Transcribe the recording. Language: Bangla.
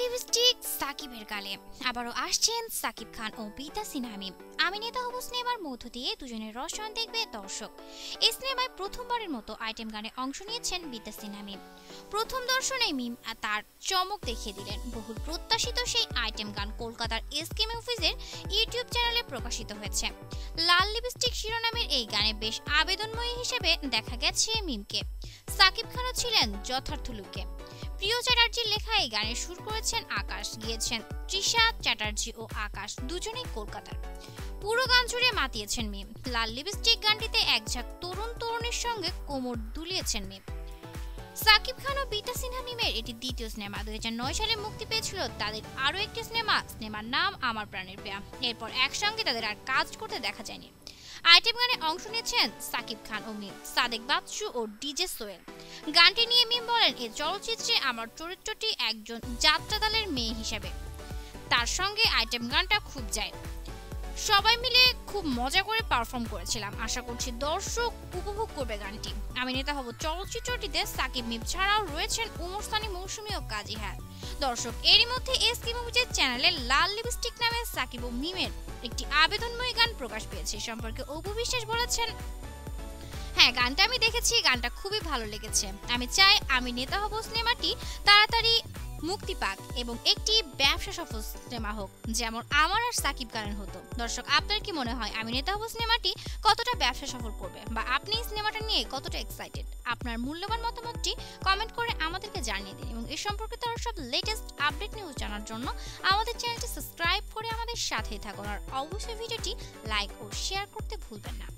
লিপস্টিক, সাকিবের গালে। আবারও আসছেন সাকিব খান ও বিতা সিনহা আমি নেতা হব সিনেমার মধ্য দিয়ে দুজনের রসায়ন দেখবে দর্শক। এই সিনেমায় প্রথমবারের মতো আইটেম গানে অংশ নিয়েছেন বিতা সিনহা প্রথম দর্শনে মিম তার চমক দেখিয়ে দিলেন। বহুল প্রত্যাশিত সেই আইটেম গান কলকাতার এসকে মুভিজের ইউটিউব চ্যানেলে প্রকাশিত হয়েছে। লাল লিপস্টিক শিরোনামের এই গানে বেশ আবেদনময়ী হিসেবে দেখা গেছে মিমকে। সাকিব খানও ছিলেন যথার্থ লুকে। প্রিয় চ্যাটার্জির লেখা এই গানের সুর করেছেন আকাশ, গিয়েছেন তৃষা, চ্যাটার্জি ও আকাশ দুজনেই কলকাতার। পুরো গান জুড়ে মাতিয়েছেন মিম। লাল লিপস্টিক গানটিতে এক ঝাঁক তরুণ তরুণীর সঙ্গে কোমর দুলিয়েছেন মিম। সাকিব খান ও বিতা সিনহা মিমের এটি দ্বিতীয় সিনেমা। দুই হাজার নয় সালে মুক্তি পেয়েছিল তাদের আরও একটি সিনেমা, সিনেমার নাম আমার প্রাণের পেয়া এরপর একসঙ্গে তাদের আর কাজ করতে দেখা যায়নি। আইটেম গানে অংশ নিয়েছেন সাকিব খান ও মিম, সাদেক বাদশু ও ডিজে সোয়েল গানটি নিয়ে মিম বলেন এই চলচ্চিত্রে আমার চরিত্রটি একজন যাত্রাদলের মেয়ে হিসেবে। তার সঙ্গে আইটেম গানটা খুব যায়। সবাই মিলে খুব মজা করে পারফর্ম করেছিলাম। আশা করছি দর্শক উপভোগ করবে গানটি। আমি নেতা হব চলচ্চিত্রটিতে সাকিব মিম ছাড়াও রয়েছেন উমরস্তানি মৌসুমী ও কাজী হ্যাঁ। দর্শক, এরই মধ্যে এস কি মুভিজের চ্যানেলে লাল লিপস্টিক নামে সাকিব ও মিমের একটি আবেদনময়ী গান প্রকাশ পেয়েছে। সম্পর্কে অপু বিশ্বাস বলেছেন হ্যাঁ গানটা আমি দেখেছি, গানটা খুবই ভালো লেগেছে। আমি চাই আমি নেতা হব সিনেমাটি তাড়াতাড়ি মুক্তি পাক এবং একটি ব্যবসা সফল সিনেমা হোক, যেমন আমার আর সাকিব খানের হতো দর্শক, আপনার কি মনে হয়, আমি নেতা হব সিনেমাটি কতটা ব্যবসা সফল করবে বা আপনি নিয়ে কতটা এক্সাইটেড আপনার মূল্যবান মতামতটি কমেন্ট করে আমাদেরকে জানিয়ে দিন এবং এ সম্পর্কে তার সব লেটেস্ট আপডেট নিউজ জানার জন্য আমাদের চ্যানেলটি সাবস্ক্রাইব করে আমাদের সাথেই থাকুন। আর অবশ্যই ভিডিওটি লাইক ও শেয়ার করতে ভুলবেন না।